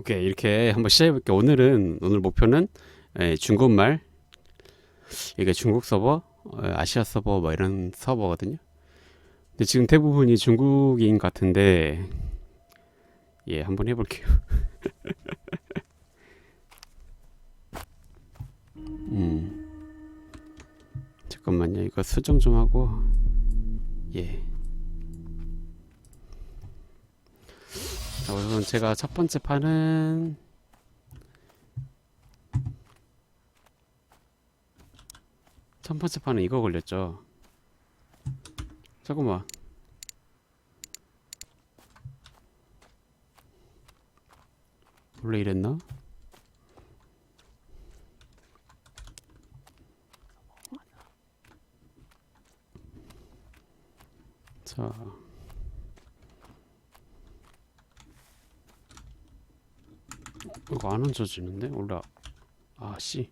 오케이 이렇게 한번 시작해볼게요. 오늘은 오늘 목표는 예, 중국말 이게 중국 서버, 어, 아시아 서버 뭐 이런 서버거든요. 근데 지금 대부분이 중국인 같은데 예 한번 해볼게요. 음 잠깐만요 이거 수정 좀 하고 예. 자, 우선 제가 첫 번째 판은 첫 번째 판은 이거 걸렸죠. 잠깐만. 원래 이랬나? 자. 이거 안 얹어지는데? 올라. 아씨.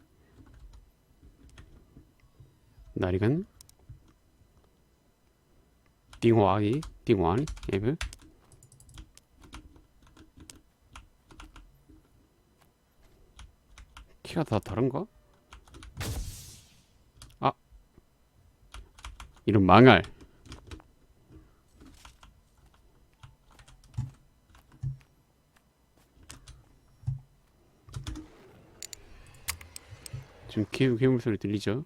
나리간? 띵화이 띵완 에브? 키가 다 다른가? 아. 이런 망할. 지금 괴, 괴물 소리 들리죠?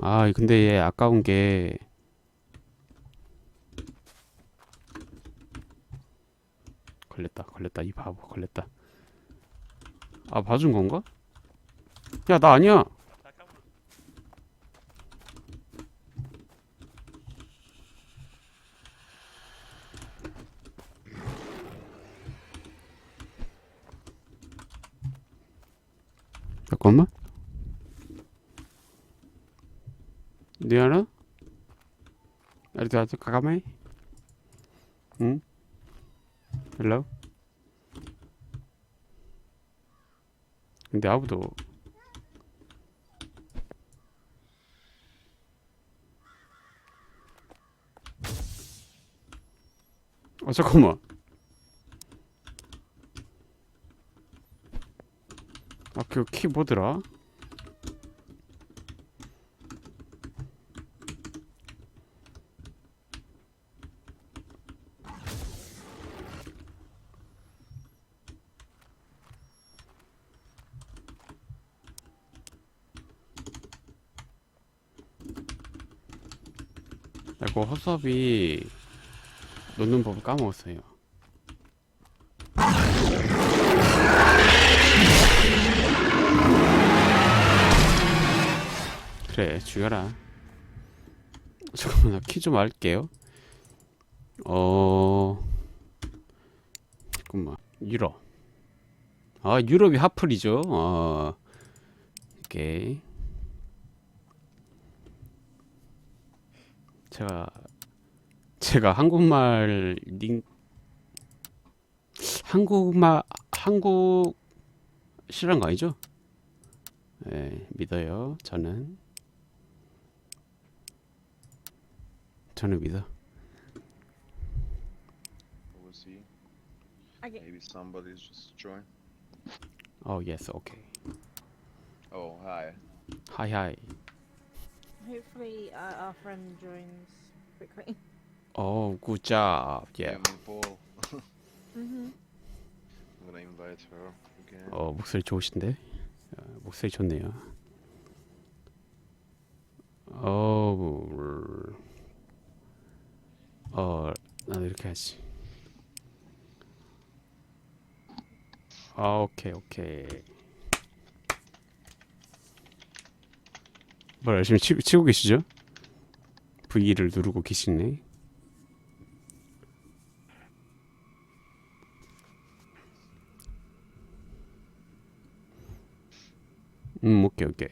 아 근데 얘 아까운 게 걸렸다 걸렸다 이 바보 걸렸다 아 봐준 건가? 야 나 아니야 잠깐만 Diana? Ada tu kakak mai? Hmm? Hello? 근데 아무도 아 잠깐만 아그 키 뭐더라? 나 그거 허수아비 놓는 법을 까먹었어요. 그래, 죽여라. 잠깐만, 나 키좀 알게요. 어, 잠깐만, 유럽. 아, 유럽이 하플이죠. 어, 오케이. 제가 제가 한국말 링 한국말 한국 실한 거 아니죠? 네, 믿어요. 저는 저는 믿어. We'll see. Okay. Maybe somebody's just joined. 어, 예스, 오케이. Oh, hi. 하이 하이. Hopefully, uh, our friend joins quickly. 어, 굿잡. 예. Yeah, me Paul. Mm-hmm. I'm gonna invite her again. 어, 목소리 좋으신데? 어, 목소리 좋네요. 어, 어, 나도 이렇게 하지. 아, 오케이, 오케이. 뭘 열심히 치, 치고 계시죠? V를 누르고 계시네. 음, 오케이, 오케이.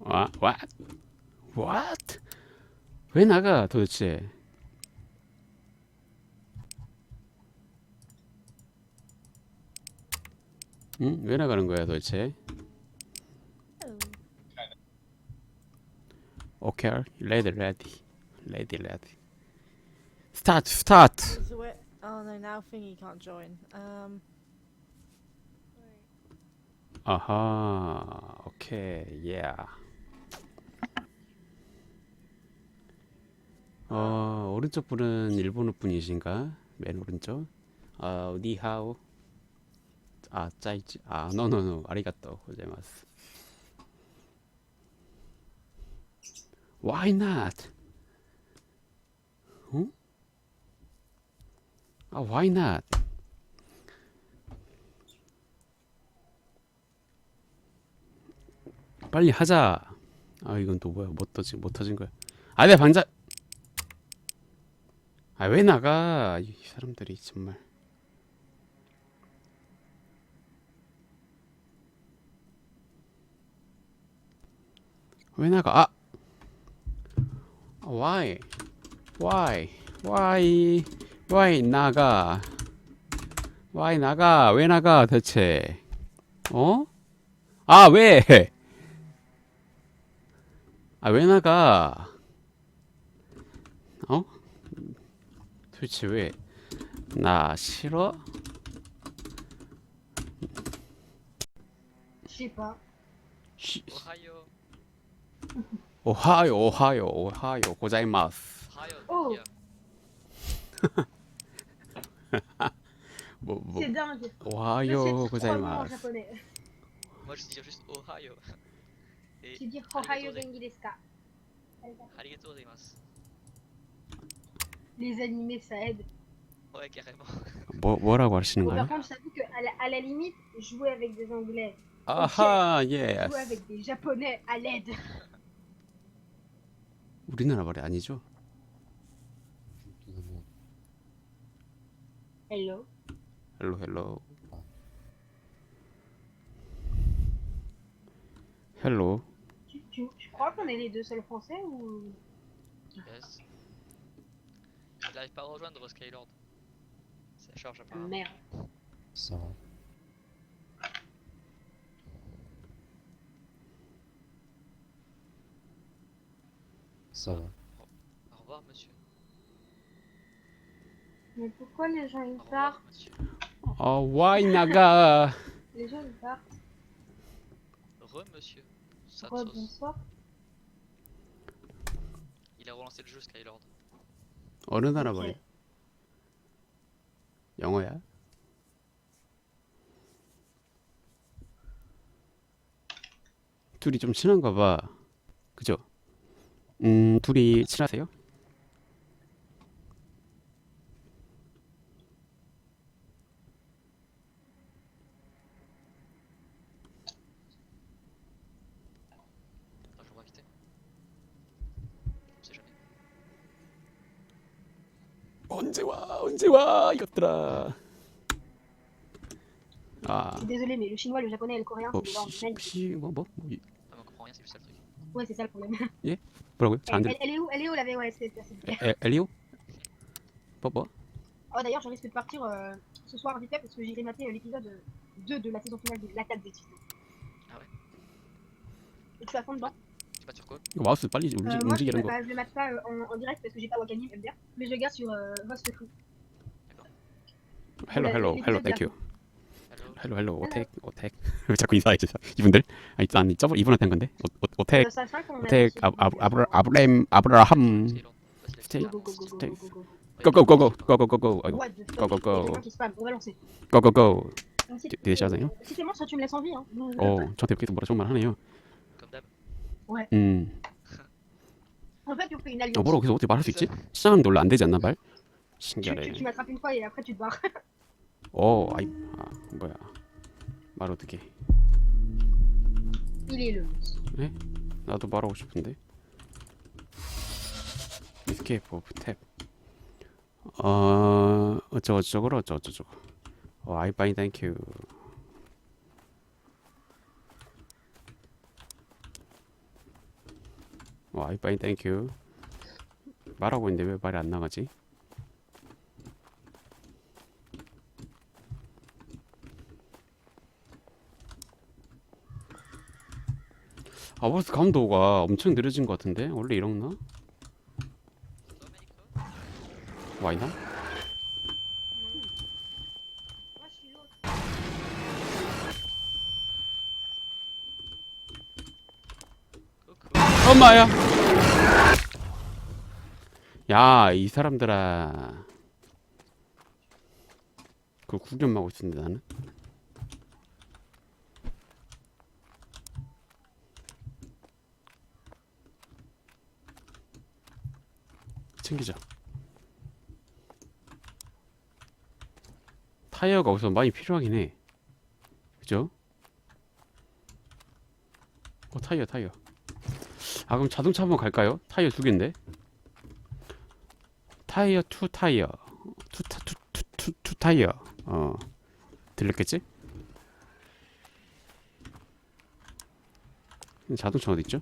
와, what? What? 왜 나가 도대체? 응? 왜 나가는 거야 도대체? 오케이 레디 레디 레디 레디 스타트 스타트. Oh no, now thingy can't join. Um. 아하 오케이 예어 오른쪽 분은 일본어 분이신가 맨 오른쪽 아 니하오 아 짜이지 아 노노노 아리가또 고자이마스 Why not? 어? 아 why not? 빨리 하자. 아 이건 또 뭐야? 못못 터진 거야. 아내 방자. 아 왜 나가? 이 사람들이 정말. 왜 나가? 아! Why? Why? Why? Why 나가? Why 나가? 왜 나가 대체? 어? 아 왜? 아 왜 나가? 어? 도대체 왜? 나 싫어? 싫어? 시... 오하요. おはよう、おはよう、おはようございます。Oh. bon, bon. C'est dingue. Ohio, gozaimasu. Moi, je dis juste Ohio. Et tu dis Ohio genki desu. Les animés, ça aide. Ouais, carrément. Bon, voilà, voilà, sinon. Par contre, j'avoue qu'à la, limite, jouer avec des Anglais. Ah ah, yes. Jouer avec des Japonais à l'aide. 우리나라 말이 아니죠? Hello. 헬로 헬로 헬로 Tu, tu, tu crois qu'on est les deux seuls français ou. Yes. Il n'arrive pas à rejoindre Skylord. Ça charge Ah, apparemment. merde. Ça va. Ça va. Au revoir monsieur. Mais pourquoi les gens Au ils revoir partent monsieur. 어 와이 나가 Les gens ils partent. Re monsieur. Ça Oh, sauce. bonsoir. Il a relancé le jeu Skylord. 어느 나라. 말이야? 영어야? 둘이 좀 친한가 봐. 그죠? 음, 둘이 친하세요? Attends, je vais quitter. On sait jamais. 언제 와? 언제 와? 이것들아. 아, Je suis désolé, mais le chinois, le japonais et le coréen, 뭐, c'est des langues 시, magnifiques. 시, 뭐, 뭐, 뭐, 이- Ah, mais on comprend rien, c'est juste ça le truc. Ouais, c'est ça le problème. 뭐라고요? 잘안 Elle, 들려. elle est où Elle est où la VOS s'il te plaît 에, 엘리오? 뭐, 뭐? Oh, d'ailleurs, je risque de partir euh, ce soir vite fait parce que j'ai maté euh, l'épisode 2 de la saison finale de l'attaque des titans. Ah ouais Et tu es à fond dedans Tu pas sur quoi 이거 마우스 빨리 Euh, 움직, Moi, je, 움직이는 거. bah, je le mate pas euh, en, en direct parce que j'ai pas Wakanim MDR, mais je le garde sur euh, Host Crew. 헬로, 헬로, 헬로. 헬로, 오텍, 오텍. 왜 자꾸 인사해 주세요. 이분들? 아니, 아니, 저번 이분한테 한 건데. 오, 오, 오텍, Euh, ça, c'est vrai qu'on a 오텍, dit- 아, 아, 아브라, 아브라함, 아브라함. Go, go. 고고고고, 고고고고, 아이고, What the fuck Go, go, go. Il y a quelqu'un qui spam, on va lancer. 고고고. Donc, si, T'es- t'es déjà allé, si t'es mort, soit tu me laisses en vie. Hein. Non, non. 어, 저한테 계속 뭐라 정말 하네요. Comme d'hab. 음, En fait, on fait une alliance. 어, 뭐라고 계속 어떻게 말할 수 있지? 시작하는데 원래 안 되지 않나 말? tu, tu, 신기하네. tu m'attrapes une fois et après tu te barres. 어, 아이, 아, 뭐야. 말 어떻게? Il est le monstre. 나도 말하고 싶은데. escape of tab. 어, 어쩌고 저쩌고 어쩌고 저쩌고. 어, I buy thank you. 어, I buy thank you. 말하고 있는데 왜 말이 안 나가지? 아버스 감도가 엄청 느려진 것 같은데 원래 이런나? 와이나? 엄마야. 야, 이 사람들아. 그 구경하고 있었는데 나는. 챙기자. 타이어가 우선 많이 필요하긴 해. 그죠? 어, 타이어, 타이어. 아 그럼 자동차 한번 갈까요? 타이어 두 개인데 타이어 투 타이어 투, 타, 투, 투, 투, 투 타이어 어 들렸겠지? 자동차 어디 있죠?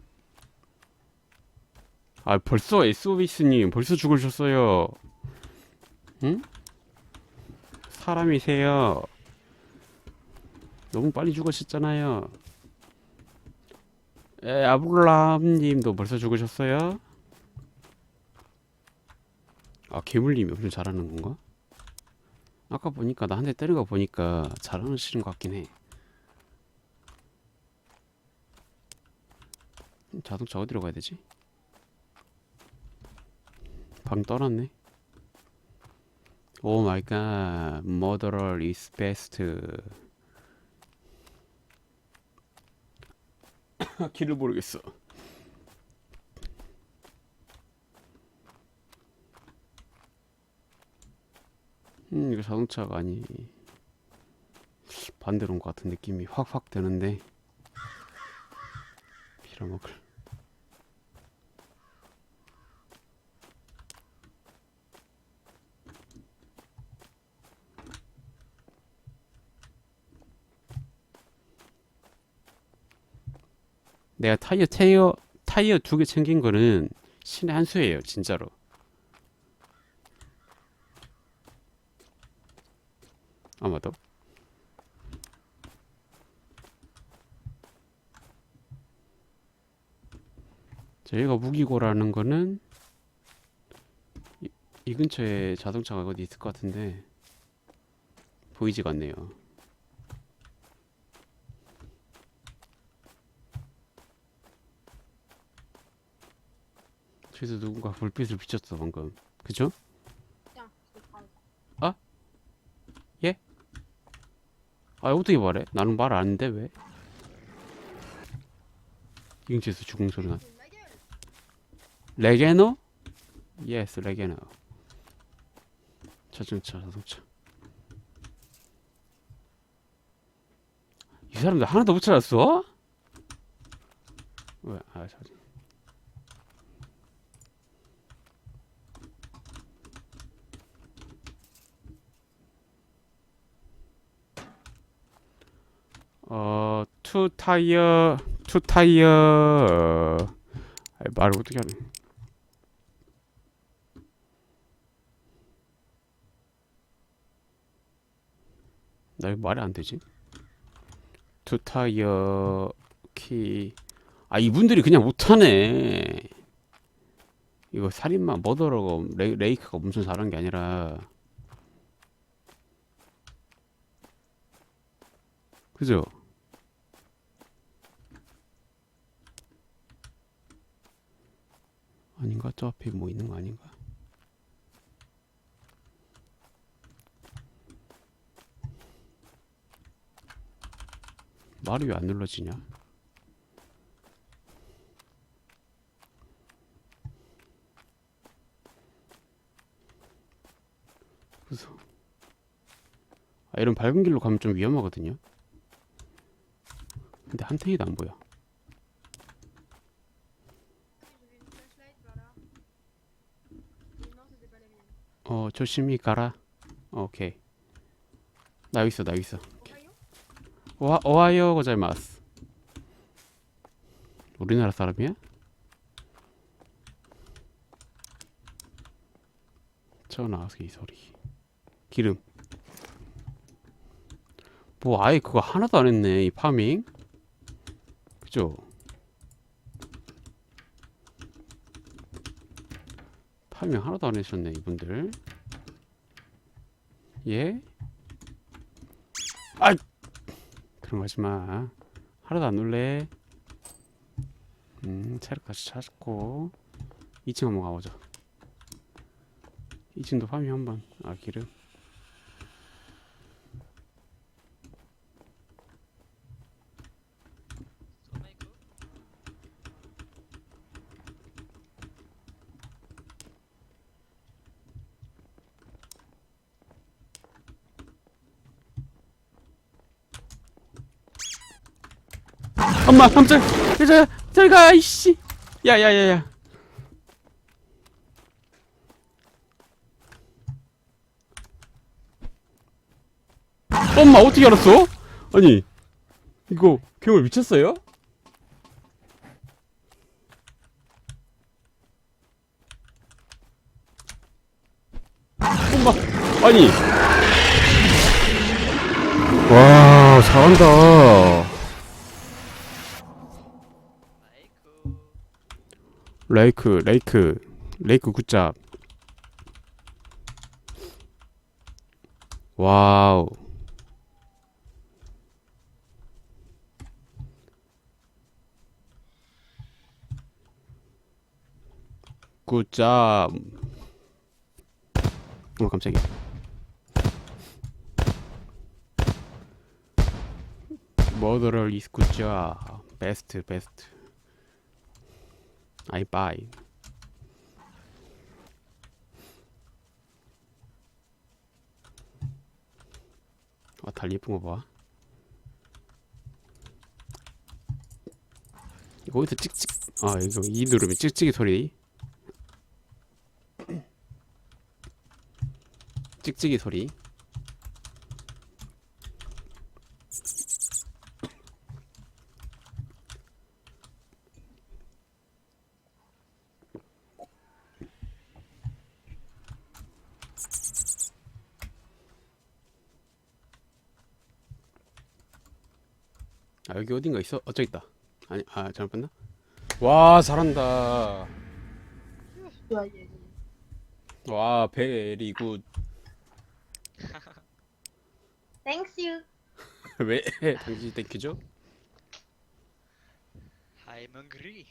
아 벌써 SOB스님 벌써 죽으셨어요 응? 사람이세요 너무 빨리 죽으셨잖아요 에, 아브라함님도 벌써 죽으셨어요? 아 괴물님이 엄청 잘하는 건가? 아까 보니까 나 한 대 때린 거 보니까 잘하시는 것 같긴 해. 음, 자동차 어디로 가야 되지? 방 떠났네. 오 마이 갓. 머더럴 is best. 길을 모르겠어. 음, 이거 자동차가 아니 반대로 온 것 같은 느낌이 확확 드는데 빌어먹을. 내가 타이어 타이어 타이어 두 개 챙긴 거는 신의 한 수예요, 진짜로. 아마도. 저희가 무기고라는 거는 이, 이 근처에 자동차가 어디 있을 것 같은데 보이지가 않네요. 저기서 누군가 불빛을 비쳤어 방금. je te prends. 아 어떻게 말해? 나는 말 안 돼 왜? 이 근처에서 죽은 소리 나. 레게노? 예스 레게노. 자동차 자동차. 이 사람들 하나도 못 찾았어? 왜? 아 자. 어, 투 타이어, 투 타이어. 말을 어떻게 하네. 나 이거 말이 안 되지? 투 타이어 키. 아 이분들이 그냥 못하네. 이거 살인마 머더러가 레, 레이크가 엄청 잘한 게 아니라. 그죠? 아닌가? 저 앞에 뭐 있는 거 아닌가? 말이 왜 안 눌러지냐? 그래서 아, 이런 밝은 길로 가면 좀 위험하거든요. 근데 한 탱이도 안 보여. 조심히 가라. 오케이. 나 여기 있어, 나 여기 있어. 오하, 오하이오 고자이마스. 우리나라 사람이야? 쳐나와서 이 소리. 기름. 뭐 아예 그거 하나도 안 했네, 이 파밍. 그죠? 파밍 하나도 안 했었네, 이분들. 예? 아! 그런 거 하지 마. 하나도 안 놀래. 음 체력까지 찾고. 2층 한번 가보자 2층도 파밍 한 번 아 기름 엄마 깜짝 여자 저리가 이씨. 야야야야. 엄마 어떻게 알았어? 아니 이거 괴물 미쳤어요? 엄마 아니. 와 잘한다 레이크 레이크 레이크 굿잡. 와우. 굿잡. 어 깜짝이야. 머더럴 이스 굿잡. 베스트 베스트 아이 바이 아, 달 예쁜 거 봐. 어디서 찍찍, 아, 이거 이 누르면 찍찍이 소리. 찍찍이 소리. 아, 여기 어딘가 있어? 어, 저기 있다. 아니, 아, 잘못 봤나? 와, 잘한다. 좋아. 와, 베리 굿. Thanks you. 왜? 당신 땡큐죠? I'm hungry.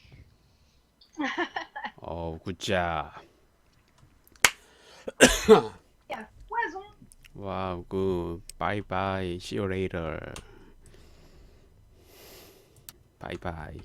어. Yeah, poison. 와우, 굿. 바이바이. See you later. 바이바이.